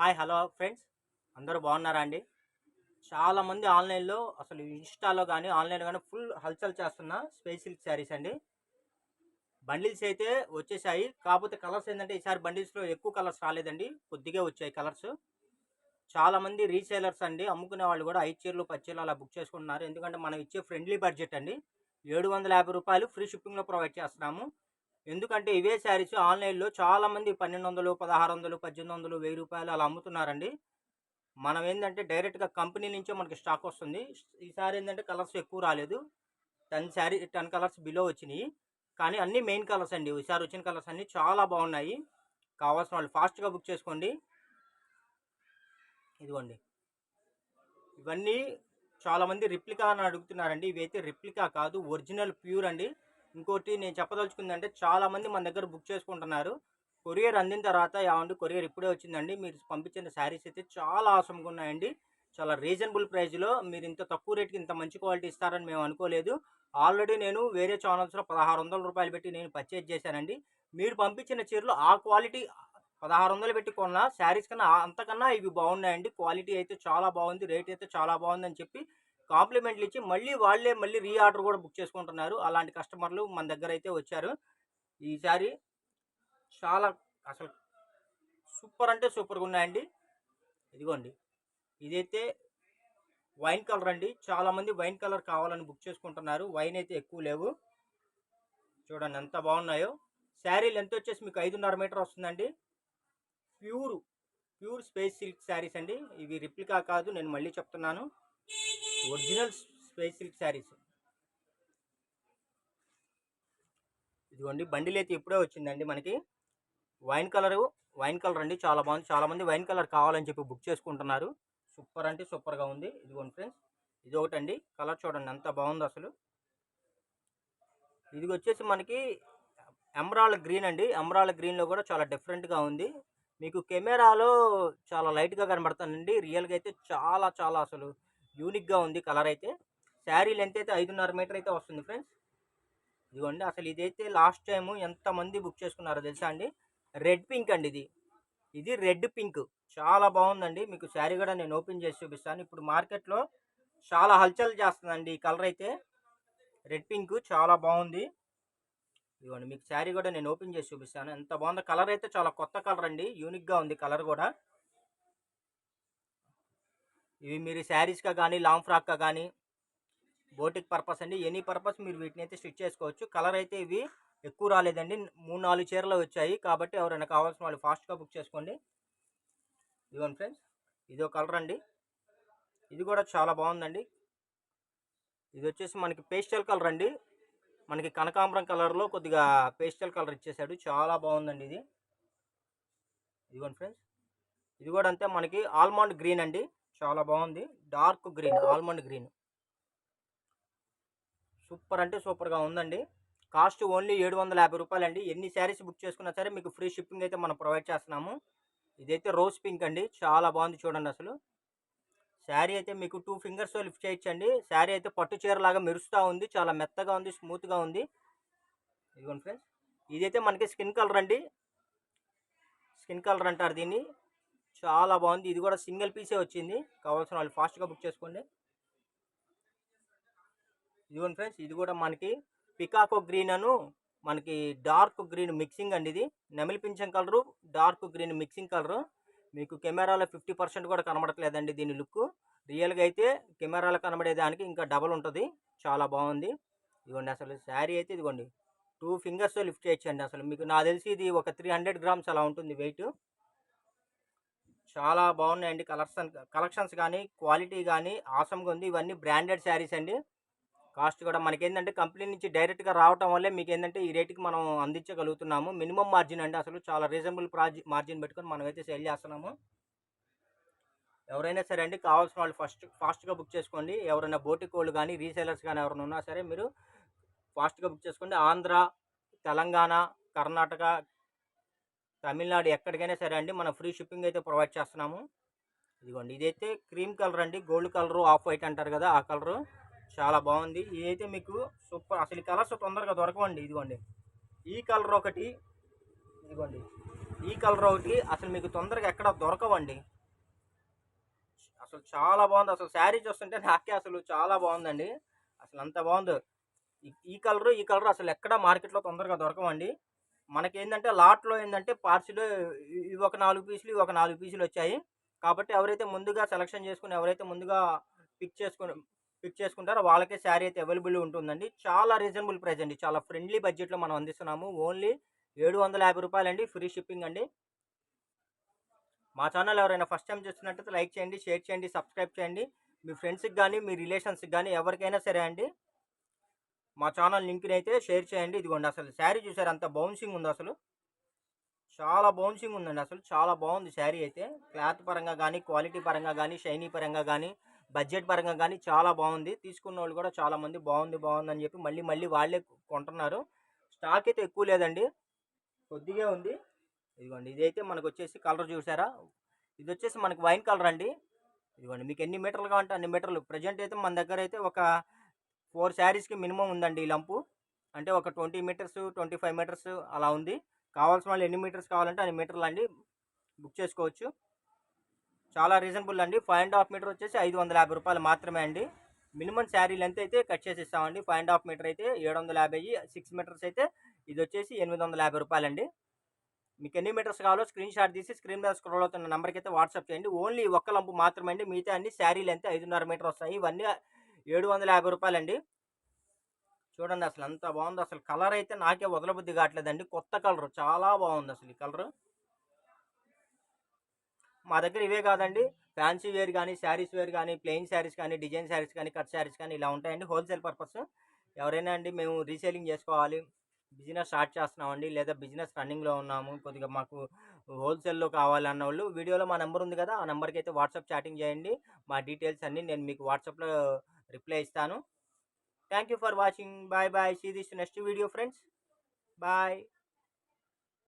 Hi hello friends. అందరూ బాగున్నారా అండి? చాలామంది ఆన్లైన్లో అసలు ఇన్స్టాలో కానీ ఆన్లైన్లో కానీ ఫుల్ హల్చల్ చేస్తున్న స్పేస్ సిల్క్ శారీస్ అండి. బండిల్స్ అయితే వచ్చేసాయి. కాకపోతే కలర్స్ ఏంటంటే ఈసారి బండిల్స్లో ఎక్కువ కలర్స్ రాలేదండి. కొద్దిగా వచ్చాయి కలర్స్. చాలామంది రీసేలర్స్ అండి. అమ్ముకునే వాళ్ళు కూడా ఐదు చీరలు పది చీరలు అలా బుక్ చేసుకుంటున్నారు. ఎందుకంటే మనం ఇచ్చే ఫ్రెండ్లీ బడ్జెట్ అండి. ఏడు వందల యాభై రూపాయలు ఫ్రీ షిప్పింగ్లో ప్రొవైడ్ చేస్తున్నాము. ఎందుకంటే ఇవే శారీస్ ఆన్లైన్లో చాలామంది పన్నెండు వందలు పదహారు వందలు పద్దెనిమిది వందలు వెయ్యి రూపాయలు అలా అమ్ముతున్నారండి. మనం ఏంటంటే డైరెక్ట్గా కంపెనీ నుంచే మనకి స్టాక్ వస్తుంది. ఈసారి ఏంటంటే కలర్స్ ఎక్కువ రాలేదు. Ten saree ten colours below వచ్చినాయి. కానీ అన్ని మెయిన్ కలర్స్ అండి. ఈసారి వచ్చిన కలర్స్ అన్నీ చాలా బాగున్నాయి. కావాల్సిన వాళ్ళు ఫాస్ట్గా బుక్ చేసుకోండి. ఇదిగోండి. ఇవన్నీ చాలామంది రిప్లికా అని అడుగుతున్నారండి. ఇవైతే రిప్లికా కాదు ఒరిజినల్ ప్యూర్ అండి. ఇంకోటి నేను చెప్పదలుచుకుందంటే చాలామంది మన దగ్గర బుక్ చేసుకుంటున్నారు. కొరియర్ అందిన తర్వాత ఏమండి కొరియర్ ఇప్పుడే వచ్చిందండి. మీరు పంపించిన శారీస్ అయితే చాలా ఆసంగా ఉన్నాయండి. చాలా రీజనబుల్ ప్రైస్లో మీరు ఇంత తక్కువ రేట్కి ఇంత మంచి క్వాలిటీ ఇస్తారని మేము అనుకోలేదు. ఆల్రెడీ నేను వేరే ఛానల్స్లో పదహారు వందల రూపాయలు పెట్టి నేను పర్చేజ్ చేశానండి. మీరు పంపించిన చీరలు ఆ క్వాలిటీ పదహారు వందలు పెట్టి కొన్న శారీస్ కన్నా అంతకన్నా ఇవి బాగున్నాయండి. క్వాలిటీ అయితే చాలా బాగుంది రేట్ అయితే చాలా బాగుందని చెప్పి కాంప్లిమెంట్లు ఇచ్చి మళ్ళీ వాళ్ళే మళ్ళీ రీఆర్డర్ కూడా బుక్ చేసుకుంటున్నారు. అలాంటి కస్టమర్లు మన దగ్గర అయితే వచ్చారు. ఈసారి చాలా అసలు సూపర్ అంటే సూపర్గా ఉన్నాయండి. ఇదిగోండి. ఇదైతే వైన్ కలర్ అండి. చాలామంది వైన్ కలర్ కావాలని బుక్ చేసుకుంటున్నారు. వైన్ అయితే ఎక్కువ లేవు. చూడండి ఎంత బాగున్నాయో. శారీలు ఎంత వచ్చేసి మీకు ఐదున్నర మీటర్ వస్తుందండి. Pure pure space silk sarees అండి. ఇవి రిప్లికా కాదు. నేను మళ్ళీ చెప్తున్నాను. Original space silk sarees. ఇదిగోండి బండిల్ అయితే ఇప్పుడే వచ్చిందండి మనకి. వైన్ కలరు వైన్ కలర్ అండి చాలా బాగుంది. చాలా మంది వైన్ కలర్ కావాలని చెప్పి బుక్ చేసుకుంటున్నారు. సూపర్ అంటే సూపర్గా ఉంది. ఇదిగోండి ఫ్రెండ్స్ ఇది ఒకటండి. కలర్ చూడండి ఎంత బాగుంది అసలు. ఇది వచ్చేసి మనకి ఎమరాల్ గ్రీన్ అండి. ఎమరాల్ గ్రీన్లో కూడా చాలా డిఫరెంట్గా ఉంది. మీకు కెమెరాలో చాలా లైట్గా కనబడుతుందండి రియల్గా అయితే చాలా చాలా అసలు యూనిక్గా ఉంది కలర్ అయితే. శారీ లెంత్ అయితే ఐదున్నర మీటర్ అయితే వస్తుంది ఫ్రెండ్స్ ఇదిగోండి అసలు ఇదైతే లాస్ట్ టైం ఎంతమంది బుక్ చేసుకున్నారో తెలుసా అండి? రెడ్ పింక్ అండి ఇది. ఇది రెడ్ పింక్ చాలా బాగుందండి. మీకు శారీ కూడా నేను ఓపెన్ చేసి చూపిస్తాను. ఇప్పుడు మార్కెట్లో చాలా హల్చల్ చేస్తుందండి ఈ కలర్ అయితే. రెడ్ పింక్ చాలా బాగుంది. ఇదిగోండి మీకు శారీ కూడా నేను ఓపెన్ చేసి చూపిస్తాను. ఎంత బాగుందో కలర్ అయితే చాలా కొత్త కలర్ అండి. యూనిక్గా ఉంది కలర్ కూడా. ఇవి మీరు శారీస్గా కానీ లాంగ్ ఫ్రాక్గా కానీ బోటిక్ పర్పస్ అండి. ఎనీ పర్పస్ మీరు వీటిని అయితే స్టిచ్ చేసుకోవచ్చు. కలర్ అయితే ఇవి ఎక్కువ రాలేదండి. మూడు నాలుగు చీరలు వచ్చాయి. కాబట్టి ఎవరైనా కావాల్సిన వాళ్ళు ఫాస్ట్గా బుక్ చేసుకోండి. ఇదిగోండి ఫ్రెండ్స్. ఇది ఒక కలర్ అండి. ఇది కూడా చాలా బాగుందండి. ఇది వచ్చేసి మనకి పేస్టల్ కలర్ అండి. మనకి కనకాంబరం కలర్లో కొద్దిగా పేస్టల్ కలర్ ఇచ్చేసాడు. చాలా బాగుందండి ఇది. ఇదిగోండి ఫ్రెండ్స్. ఇది కూడా అంతే మనకి ఆల్మండ్ గ్రీన్ అండి. చాలా బాగుంది. Dark green almond green. Super అంటే సూపర్గా ఉందండి. కాస్ట్ ఓన్లీ ఏడు వందల యాభై రూపాయలు అండి ఎన్ని శారీస్ బుక్ చేసుకున్నా సరే మీకు ఫ్రీ షిప్పింగ్ అయితే మనం ప్రొవైడ్ చేస్తున్నాము. ఇదైతే రోజ్ పింక్ అండి. చాలా బాగుంది చూడండి అసలు. శారీ అయితే మీకు టూ ఫింగర్స్ లిఫ్ట్ చేయొచ్చండి. శారీ అయితే పట్టు చీరలాగా మెరుస్తూ ఉంది. చాలా మెత్తగా ఉంది స్మూత్గా ఉంది. ఇదిగోండి ఫ్రెండ్స్. ఇదైతే మనకి స్కిన్ కలర్ అండి. స్కిన్ కలర్ అంటారు దీన్ని. చాలా బాగుంది. ఇది కూడా సింగిల్ పీసే వచ్చింది. కావాల్సిన వాళ్ళు ఫాస్ట్గా బుక్ చేసుకోండి. ఇదిగోండి ఫ్రెండ్స్ ఇది కూడా మనకి పికాకో గ్రీన్ అను మనకి డార్క్ గ్రీన్ మిక్సింగ్ అండి ఇది. నెమిలి pension colour dark green mixing colour. మీకు కెమెరాలో ఫిఫ్టీ పర్సెంట్ కూడా కనబడట్లేదండి దీని లుక్. రియల్గా అయితే కెమెరాలో కనబడేదానికి ఇంకా డబల్ ఉంటుంది. చాలా బాగుంది. ఇదిగోండి అసలు శారీ అయితే ఇదిగోండి. టూ ఫింగర్స్తో లిఫ్ట్ చేయొచ్చండి అసలు. మీకు నాకు తెలిసి ఇది ఒక త్రీ హండ్రెడ్ గ్రామ్స్ అలా ఉంటుంది వెయిట్. చాలా బాగున్నాయండి కలర్స్ కలెక్షన్స్ కానీ క్వాలిటీ కానీ ఆసంగా ఉంది. ఇవన్నీ బ్రాండెడ్ శారీస్ అండి. కాస్ట్ కూడా మనకేంటంటే కంపెనీ నుంచి డైరెక్ట్గా రావటం వల్లే మీకు ఏంటంటే ఈ రేటుకి మనం అందించగలుగుతున్నాము. మినిమం మార్జిన్ అండి అసలు చాలా రీజనబుల్ ప్రాజి మార్జిన్ పెట్టుకొని మనమైతే సేల్ చేస్తున్నాము. ఎవరైనా సరే అండి కావాల్సిన వాళ్ళు ఫస్ట్ ఫాస్ట్గా బుక్ చేసుకోండి. ఎవరైనా బోటిక్ వాళ్ళు కానీ రీసేలర్స్ కానీ ఎవరైనా ఉన్నా సరే మీరు ఫాస్ట్గా బుక్ చేసుకోండి. ఆంధ్ర తెలంగాణ కర్ణాటక తమిళనాడు ఎక్కడికైనా సరే అండి మనం ఫ్రీ షిప్పింగ్ అయితే ప్రొవైడ్ చేస్తున్నాము. ఇదిగోండి ఇదైతే క్రీమ్ కలర్ అండి గోల్డ్ కలర్ ఆఫ్ వైట్ అంటారు కదా ఆ కలరు. చాలా బాగుంది. ఇదైతే మీకు సూపర్ అసలు ఈ కలర్స్ తొందరగా దొరకవండి ఇదిగోండి. ఈ కలర్ ఒకటి ఇదిగోండి. ఈ కలర్ ఒకటి అసలు మీకు తొందరగా ఎక్కడ దొరకవండి. అసలు చాలా బాగుంది. అసలు శారీ చూస్తుంటే నాకే అసలు చాలా బాగుందండి. అసలు అంత బాగుంది. ఈ- ఈ ఈ కలర్ అసలు ఎక్కడ మార్కెట్లో తొందరగా దొరకవండి. మనకి ఏంటంటే లాట్లో ఏంటంటే పార్సిల్ ఇవి ఒక నాలుగు పీసులు ఇవి ఒక నాలుగు పీసులు వచ్చాయి. కాబట్టి ఎవరైతే ముందుగా సెలక్షన్ చేసుకుని ఎవరైతే ముందుగా పిక్ చేసుకుని పిక్ చేసుకుంటారో వాళ్ళకే శారీ అయితే అవైలబుల్ ఉంటుందండి. చాలా రీజనబుల్ ప్రైస్ అండి. చాలా ఫ్రెండ్లీ బడ్జెట్లో మనం అందిస్తున్నాము. ఓన్లీ ఏడు వందల యాభై రూపాయలండి. ఫ్రీ షిప్పింగ్ అండి. మా ఛానల్ ఎవరైనా ఫస్ట్ టైం చూస్తున్నట్టయితే లైక్ చేయండి షేర్ చేయండి సబ్స్క్రైబ్ చేయండి. మీ ఫ్రెండ్స్కి కానీ మీ రిలేషన్స్కి కానీ ఎవరికైనా సరే అండి మా ఛానల్ లింక్ని అయితే షేర్ చేయండి. ఇదిగోండి అసలు శారీ చూసారు? అంత బౌన్సింగ్ ఉంది అసలు. చాలా బౌన్సింగ్ ఉందండి అసలు. చాలా బాగుంది శారీ అయితే. క్లాత్ పరంగా కానీ క్వాలిటీ పరంగా కానీ షైనీ పరంగా కానీ బడ్జెట్ పరంగా కానీ చాలా బాగుంది. తీసుకున్న వాళ్ళు కూడా చాలామంది బాగుంది బాగుంది అని చెప్పి మళ్ళీ మళ్ళీ వాళ్ళే కొంటున్నారు. స్టాక్ అయితే ఎక్కువ లేదండి. కొద్దిగా ఉంది. ఇదిగోండి ఇదైతే మనకు వచ్చేసి కలర్ చూసారా? ఇది వచ్చేసి మనకు వైన్ కలర్ అండి. ఇదిగోండి మీకు ఎన్ని మీటర్లు కావాలంటే అన్ని మీటర్లు. ప్రజెంట్ అయితే మన దగ్గర అయితే ఒక ఫోర్ శారీస్కి మినిమం ఉందండి ఈ లంపు. అంటే ఒక twenty metres twenty five metres అలా ఉంది. కావాల్సిన వాళ్ళు ఎన్ని మీటర్స్ కావాలంటే అన్ని మీటర్లు అండి బుక్ చేసుకోవచ్చు. చాలా రీజనబుల్ అండి. ఫైవ్ అండ్ హాఫ్ మీటర్ వచ్చేసి ఐదు వందల యాభై రూపాయలు మాత్రమే అండి. మినిమం శారీ లెంత్ అయితే కట్ చేసి ఇస్తామండి ఫైవ్ అండ్ హాఫ్ మీటర్ అయితే ఏడు వందల యాభై సిక్స్ మీటర్స్ అయితే ఇది వచ్చేసి ఎనిమిది వందల యాభై రూపాయలండి మీకు ఎన్ని మీటర్స్ కావాలో స్క్రీన్ షాట్ తీసి స్క్రీన్ మీద స్క్రోల్ అవుతున్న నెంబర్కి అయితే వాట్సాప్ చేయండి. ఓన్లీ ఒక్క లంపు మాత్రమే అండి. మిగతా అన్ని శారీలు అయితే ఐదున్నర మీటర్ వస్తాయి. ఇవన్నీ ఏడు వందల యాభై రూపాయలండి. చూడండి అసలు ఎంత బాగుంది అసలు కలర్ అయితే నాకే వదలబుద్ధి కావట్లేదండి. కొత్త కలర్ చాలా బాగుంది అసలు ఈ కలర్. మా దగ్గర ఇవే కాదండి. ఫ్యాన్సీ వేర్ కానీ శారీస్ వేర్ కానీ ప్లెయిన్ శారీస్ కానీ డిజైన్ శారీస్ కానీ కట్ శారీస్ కానీ ఇలా ఉంటాయండి. Wholesale purpose. ఎవరైనా అండి మేము రీసేలింగ్ చేసుకోవాలి. బిజినెస్ స్టార్ట్ చేస్తున్నామండి. లేదా బిజినెస్ రన్నింగ్లో ఉన్నాము. కొద్దిగా మాకు హోల్సేల్లో కావాలి అన్న వాళ్ళు వీడియోలో మా నెంబర్ ఉంది కదా ఆ నెంబర్కి అయితే వాట్సాప్ చాటింగ్ చేయండి. మా డీటెయిల్స్ అన్నీ నేను మీకు వాట్సాప్లో రిప్లై ఇస్తాను. Thank you for watching bye bye see this next video friends bye